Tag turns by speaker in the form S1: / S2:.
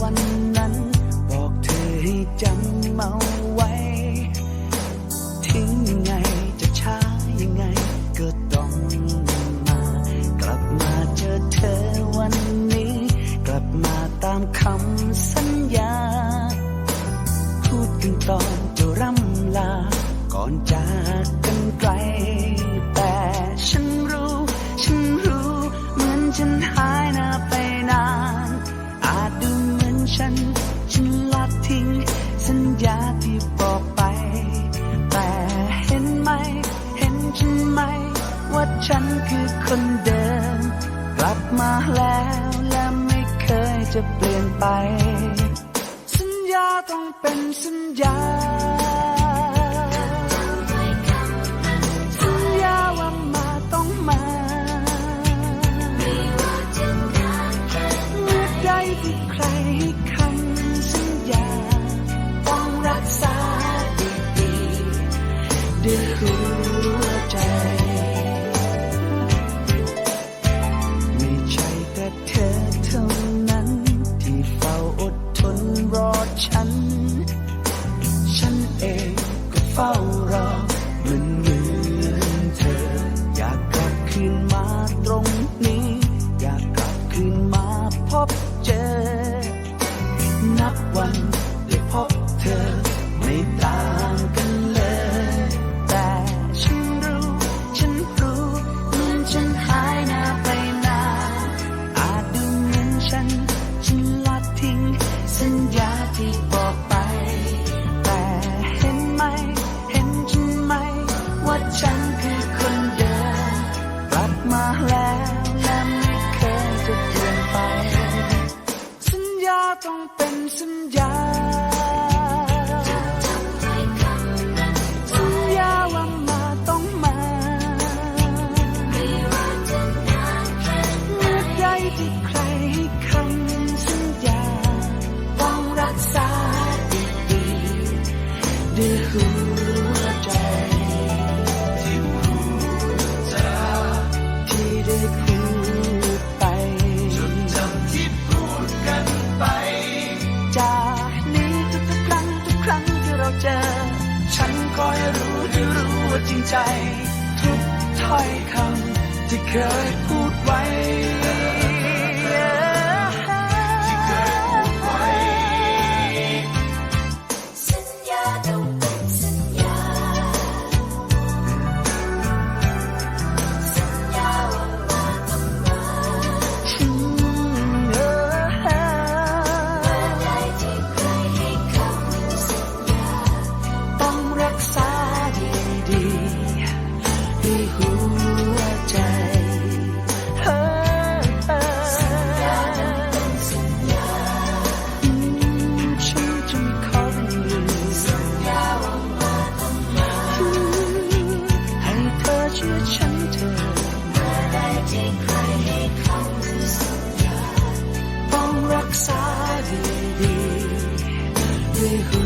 S1: วันนั้น บอกเธอให้จำเมา สัญญาที่บอกไป แต่เห็นไหม เห็นฉันไหม ว่าฉันคือคนเดิม กลับมาแล้วและไม่เคยจะเปลี่ยนไป สัญญาต้องเป็นสัญญา ๆด้ สัญญาที่บอกไป แต่เห็นไหม เห็นฉันไหม ว่าฉันคือคนเดิมกลับมาแล้วและไม่เคยจะเปลี่ยนไป สัญญาต้องเป็นสัญญา ๆด้วยหัวใจที่ได้พูดไปจากนี้ทุกๆครั้งทุกครั้งที่เราเจอ ฉันคอยรู้ให้รู้ว่าจริงใจ ทุกถ้อยคำที่เคยพูดไว้ ที่หัวใจสัญญาฉันจะม่ขอเป็สัญญาให้เธอเชื่อฉันเถอะเมื่อใดที่ใครให้คำสัญญาต้องรักษาดีด้วยหัว